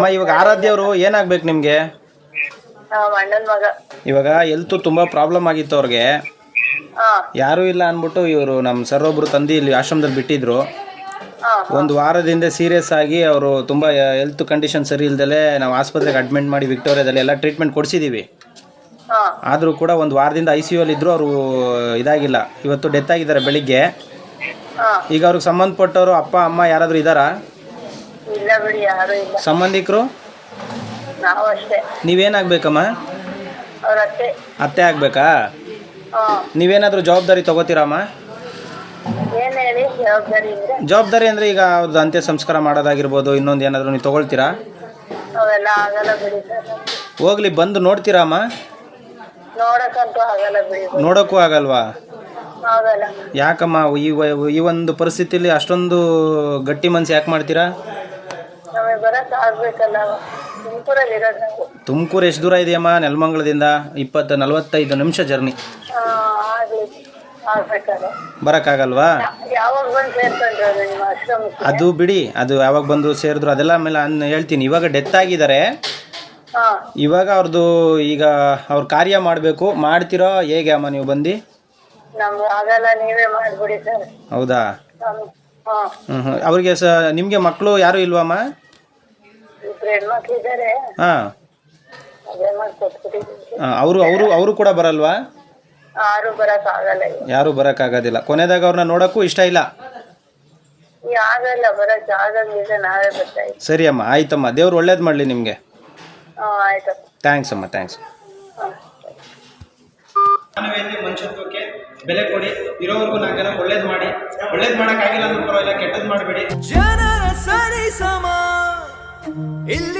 ಅಮ್ಮ ಇವಾಗ ಆರಾಧ್ಯ ಅವರು ಏನಾಗ್ಬೇಕು ನಿಮ್ಗೆ? ನಮ್ಮ ಅಣ್ಣನ ಮಗ. ಇವಾಗ ಎಲ್ತು ತುಂಬಾ ಪ್ರಾಬ್ಲಮ್ ಆಗಿತ್ತು ಅವ್ರಿಗೆ. ಹಾ. ಯಾರೂ ಇಲ್ಲ ಅಂದ್ಬಿಟ್ಟು ಇವರು ನಮ್ಮ ಸರ್ ಒಬ್ರು ತಂದು ಇಲ್ಲಿ ಆಶ್ರಮದಲ್ಲಿ ಬಿಟ್ಟಿದ್ರು. ಹಾ ಒಂದು ವಾರದಿಂದ ಸೀರಿಯಸ್ ಆಗಿ ಅವರು ತುಂಬ ಹೆಲ್ತ್ ಕಂಡೀಷನ್ ಸರಿ ಇಲ್ದಲೆ ನಾವು ಆಸ್ಪತ್ರೆಗೆ ಅಡ್ಮಿಟ್ ಮಾಡಿ ವಿಕ್ಟೋರಿಯಾದಲ್ಲಿ ಎಲ್ಲ ಟ್ರೀಟ್ಮೆಂಟ್ ಕೊಡಿಸಿದ್ದೀವಿ ಹಾ. ಆದರೂ ಕೂಡ ಒಂದು ವಾರದಿಂದ ಐ ಸಿ ಯು ಅಲ್ಲಿ ಇದ್ರು ಅವರು ಇದಾಗಿಲ್ಲ. ಇವತ್ತು ಡೆತ್ ಆಗಿದ್ದಾರೆ ಬೆಳಿಗ್ಗೆ. ಹಾ. ಈಗ ಅವ್ರಿಗೆ ಸಂಬಂಧಪಟ್ಟವರು ಅಪ್ಪ ಅಮ್ಮ ಯಾರಾದರೂ ಇದ್ದಾರಾ? ಇಲ್ಲ ಬಿಡಿ ಯಾರು ಇಲ್ಲ. ಸಂಬಂಧಿಕರು? ನಾವು ಅಷ್ಟೇ. ನೀವೇನಾಗ್ಬೇಕಮ್ಮ? ಅವ್ರ ಅತ್ತೆ. ಅತ್ತೆ ಆಗಬೇಕಾ? ಹಾ. ನೀವೇನಾದರೂ ಜವಾಬ್ದಾರಿ ತಗೋತೀರಮ್ಮ? ಏನ್ ಹೇಳಿ ಜವಾಬ್ದಾರಿ ಅಂದ್ರೆ ಜವಾಬ್ದಾರಿ ಅಂದರೆ ಈಗ ಅವ್ರದ್ದು ಅಂತ್ಯ ಸಂಸ್ಕಾರ ಮಾಡೋದಾಗಿರ್ಬೋದು ಇನ್ನೊಂದು ಏನಾದರೂ ನೀವು ತಗೊಳ್ತೀರಾ? ಅವೆಲ್ಲ ಆಗಲ್ಲ ಬಿಡಿ ಸರ್. ಹೋಗ್ಲಿ ಬಂದು ನೋಡ್ತೀರಾ ಅಮ್ಮ ನೋಡಕ್ಕಂತೂ ಆಗಲ್ಲ ಬಿಡಿ. ನೋಡೋಕ್ಕೂ ಆಗಲ್ವಾ? ಆಗಲ್ಲ. ಯಾಕಮ್ಮ ಈ ವ- ಈ ಒಂದು ಪರಿಸ್ಥಿತಿಲಿ ಅಷ್ಟೊಂದು ಗಟ್ಟಿ ಮನ್ಸು ಯಾಕೆ ಮಾಡ್ತೀರಾ? ನಮಗೆ ಬರಕ್ ಆಗ್ಬೇಕಲ್ಲ. ತುಮಕೂರಲ್ಲಿ ಇರೋದು ನಾವು. ತುಮಕೂರು ಎಷ್ಟು ದೂರ ಇದೆಯಮ್ಮ? ನೆಲಮಂಗಲದಿಂದ ಇಪ್ಪತ್ತು ನಲವತ್ತೈದು ನಿಮಿಷ ಜರ್ನಿ. ಆಗ್ಲಿ. ಆಗ್ಬೇಕಲ್ಲ ಬರೋಕ್ಕಾಗಲ್ವಾ? ಯಾವಾಗ ಬಂದು ಸೇರ್ಕೊಂಡ್ರೆ ನಿಮ್ಮ ಆಶ್ರಮಕ್ಕೆ? ಅದು ಬಿಡಿ ಅದು ಯಾವಾಗ ಬಂದು ಸೇರಿದ್ರು ಅದೆಲ್ಲ ಆಮೇಲೆ ಅನ್ ಹೇಳ್ತೀನಿ. ಇವಾಗ ಡೆತ್ ಆಗಿದ್ದಾರೆ. ಹಾ. ಇವಾಗ ಅವ್ರದ್ದು ಈಗ ಅವ್ರ ಕಾರ್ಯ ಮಾಡಬೇಕು. ಮಾಡ್ತಿರೋ ಹೇಗೆ ಅಮ್ಮ ನೀವು ಬಂದು? ನಮ್ಗೆ ಆಗಲ್ಲ ನೀವೇ ಮಾಡ್ಬಿಡಿ ಸರ್. ಹೌದಾ? ನಮ್ ಹಾ. ಹ್ಞೂ ಅವ್ರಿಗೆ ಸ ನಿಮಗೆ ಮಕ್ಕಳು ಯಾರೂ ಇಲ್ವಮ್ಮ ಇಬ್ರು ಹೆಣ್ಮಕ್ಳು ಇದಾರೆ ಹಾಂ. ಅವರು ಅವರು ಅವರು ಕೂಡ ಬರಲ್ವಾ? ಯಾರು ಬರಕ್ ಆಗೋದಿಲ್ಲ. ಕೊನೆದಾಗ ಅವ್ರನ್ನ ನೋಡಕ್ಕೂ ಇಷ್ಟ ಇಲ್ಲ? ಸರಿ ಅಮ್ಮ ಆಯ್ತಮ್ಮ. ದೇವ್ರು ಒಳ್ಳೇದು ಮಾಡಲಿ ನಿಮಗೆ. ಥ್ಯಾಂಕ್ಸ್ ಅಮ್ಮ ಥ್ಯಾಂಕ್ಸ್. ಮಾನವೀಯತೆ ಮನುಷ್ಯತ್ವಕ್ಕೆ ಬೆಲೆ ಕೊಡಿ. ಇರೋವರೆಗೂ ನಾಲ್ಕು ಜನ ಒಳ್ಳೇದು ಮಾಡಿ. ಒಳ್ಳೇದು ಮಾಡೋಕ್ಕಾಗಿಲ್ಲ ಅಂದ್ರೆ ಪರವಾಗಿಲ್ಲ ಕೆಟ್ಟದ್ದು ಮಾಡಬೇಡಿ. ಜನರ ಸರಿ ಸಮ ಇಲ್ಲಿ ಮರಣ ಸರಿ ಸಮ